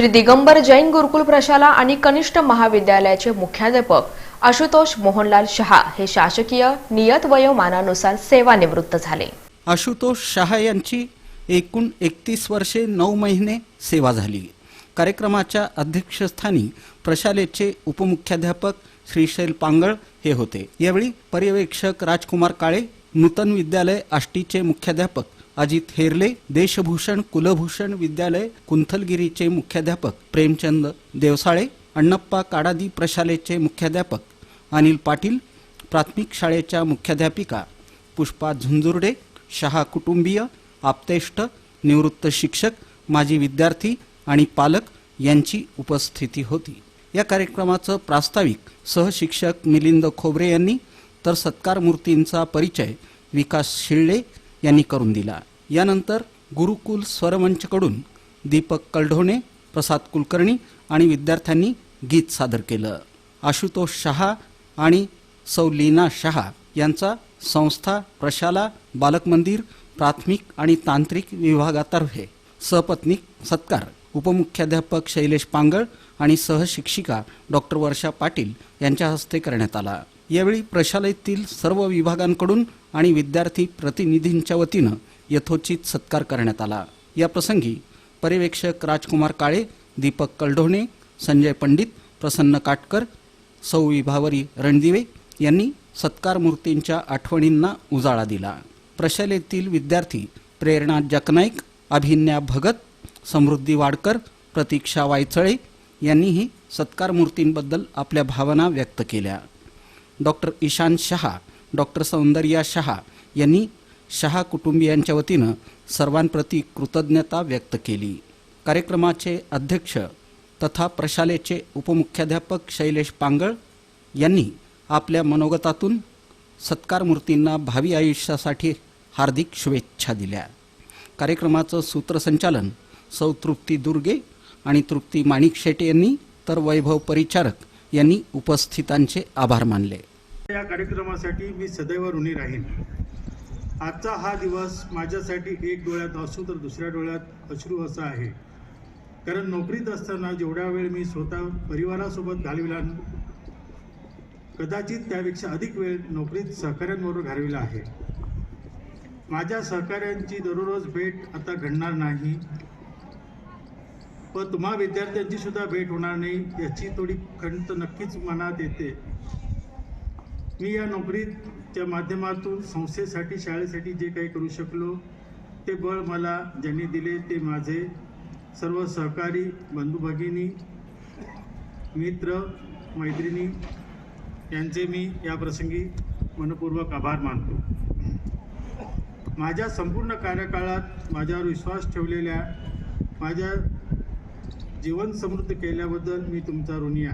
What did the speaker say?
श्री दिगंबर जैन गुरुकुल प्रशाला आणि कनिष्ठ महाविद्यालयाचे मुख्याध्यापक आशुतोष मोहनलाल शहा हे शासकीय नियत वयोमानानुसार सेवानिवृत्त झाले. आशुतोष शहा यांची एकूण एकतीस वर्षे नऊ महिने सेवा झाली. कार्यक्रमाच्या अध्यक्षस्थानी प्रशालेचे उपमुख्याध्यापक श्रीशैल पांगळ हे होते. यावेळी पर्यवेक्षक राजकुमार काळे नूतन विद्यालय आष्टीचे मुख्याध्यापक अजित हेरले देशभूषण कुलभूषण विद्यालय कुंथलगिरीचे मुख्याध्यापक प्रेमचंद देवसाळे अण्णप्पा काडादी प्रशालेचे मुख्याध्यापक अनिल पाटील प्राथमिक शाळेच्या मुख्याध्यापिका पुष्पा झुंजुर्डे शहा कुटुंबीय आप्तेष्ट निवृत्त शिक्षक माजी विद्यार्थी आणि पालक यांची उपस्थिती होती. या कार्यक्रमाचं प्रास्ताविक सहशिक्षक मिलिंद खोबरे यांनी तर सत्कार मूर्तींचा परिचय विकास शिळले यांनी करून दिला. यानंतर गुरुकुल स्वरमंचकडून दीपक कलढोणे प्रसाद कुलकर्णी आणि विद्यार्थ्यांनी गीत सादर केलं. आशुतोष शहा आणि सौ लीना शहा यांचा संस्था प्रशाला बालक मंदिर प्राथमिक आणि तांत्रिक विभागातर्फे सपत्नीक सत्कार उपमुख्याध्यापक शैलेश पांगळ आणि सहशिक्षिका डॉक्टर वर्षा पाटील यांच्या हस्ते करण्यात आला. यावेळी प्रशालेतील सर्व विभागांकडून आणि विद्यार्थी प्रतिनिधींच्या वतीनं यथोचित सत्कार करण्यात आला. या प्रसंगी पर्यवेक्षक राजकुमार काळे दीपक कलढोणे संजय पंडित प्रसन्न काटकर सौ विभावरी रणदिवे यांनी सत्कार मूर्तींच्या आठवणींना उजाळा दिला. प्रशालेतील विद्यार्थी प्रेरणा जकनाईक अभिन्या भगत समृद्धी वाडकर प्रतीक्षा वायचळे यांनीही सत्कार मूर्तींबद्दल आपल्या भावना व्यक्त केल्या. डॉक्टर ईशान शहा डॉक्टर सौंदर्या शहा यांनी शहा कुटुंबियांच्या वतीनं सर्वांप्रती कृतज्ञता व्यक्त केली. कार्यक्रमाचे अध्यक्ष तथा प्रशालेचे उपमुख्याध्यापक शैलेश पांगळ यांनी आपल्या मनोगतातून सत्कार मूर्तींना भावी आयुष्यासाठी हार्दिक शुभेच्छा दिल्या. कार्यक्रमाचं सूत्रसंचालन सौ तृप्ती दुर्गे आणि तृप्ती माणिक शेटे यांनी तर वैभव परिचारक यांनी उपस्थितांचे आभार मानले. या कार्यक्रमासाठी मी सदैव ऋणी राहीन. आजचा हा दिवस माझ्यासाठी एक डोळ्यात असू तर दुसऱ्या डोळ्यात अश्रू असा आहे. कारण नोकरीत असताना जेवढा वेळ मी स्वतः परिवारासोबत घालविला कदाचित त्यापेक्षा अधिक वेळ नोकरीत सहकाऱ्यांबरोबर घालविला आहे. माझ्या सहकाऱ्यांची दररोज भेट आता घडणार नाही. व तुम्हा विद्यार्थ्यांची सुद्धा भेट होणार नाही याची थोडी खंत नक्कीच मनात येते. मी या नोकरीच्या माध्यमातून संस्थेसाठी शाळेसाठी जे काही करू शकलो ते बळ मला ज्यांनी दिले ते माझे सर्व सहकारी बंधू भगिनी मित्र मैत्रिणी यांचे मी या प्रसंगी मनपूर्वक आभार मानतो. माझ्या संपूर्ण कार्यकाळात माझ्यावर विश्वास ठेवलेल्या माझ्या जीवन समृद्ध केल्याबद्दल मी तुमचा ऋणी आहे.